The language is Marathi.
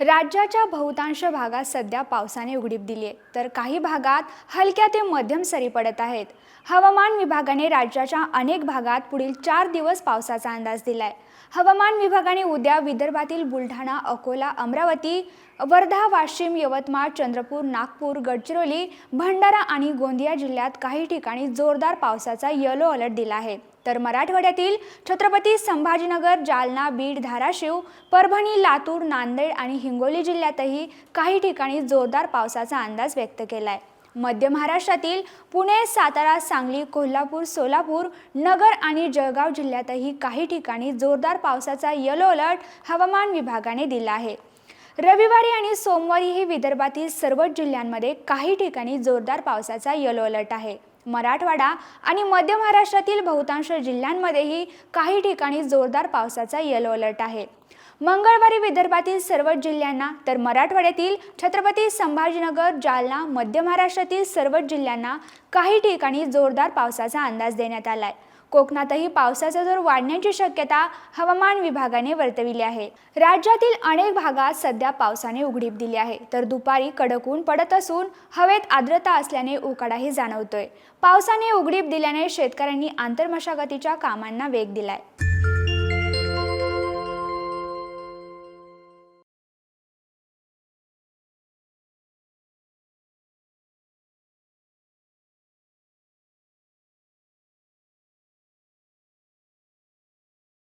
राज्याच्या बहुतांश भागात सध्या पावसाने उघडीप दिली आहे. तर काही भागात हलक्या ते मध्यम सरी पडत आहेत. हवामान विभागाने राज्याच्या अनेक भागात पुढील चार दिवस पावसाचा अंदाज दिलाय. हवामान विभागाने उद्या विदर्भातील बुलढाणा अकोला अमरावती वर्धा वाशिम यवतमाळ चंद्रपूर नागपूर गडचिरोली भंडारा आणि गोंदिया जिल्ह्यात काही ठिकाणी जोरदार पावसाचा येलो अलर्ट दिला आहे. तर मराठवाड्यातील छत्रपती संभाजीनगर जालना बीड धाराशिव परभणी लातूर नांदेड आणि हिंगोली जिल्ह्यातही काही ठिकाणी जोरदार पावसाचा अंदाज व्यक्त केला आहे मध्य महाराष्ट्रातील पुणे सातारा सांगली कोल्हापूर सोलापूर नगर आणि जळगाव जिल्ह्यातही काही ठिकाणी जोरदार पावसाचा येलो अलर्ट हवामान विभागाने दिला आहे. रविवारी आणि सोमवारीही विदर्भातील सर्वच जिल्ह्यांमध्ये काही ठिकाणी जोरदार पावसाचा येलो अलर्ट आहे. मराठवाडा आणि मध्य महाराष्ट्रातील बहुतांश जिल्ह्यांमध्येही काही ठिकाणी जोरदार पावसाचा येलो अलर्ट आहे. मंगळवारी विदर्भातील सर्वच जिल्ह्यांना तर मराठवाड्यातील छत्रपती संभाजीनगर जालना मध्य महाराष्ट्रातील सर्वच जिल्ह्यांना काही ठिकाणी जोरदार पावसाचा अंदाज देण्यात आला आहे कोकणातही पावसाचा जोर वाढण्याची शक्यता हवामान विभागाने वर्तविली आहे. राज्यातील अनेक भागात सध्या पावसाने उघडीप दिली आहे. तर दुपारी कडक ऊन पडत असून हवेत आर्द्रता असल्याने उकाडाही जाणवतोय. पावसाने उघडीप दिल्याने शेतकऱ्यांनी आंतरमशागतीच्या कामांना वेग दिलाय.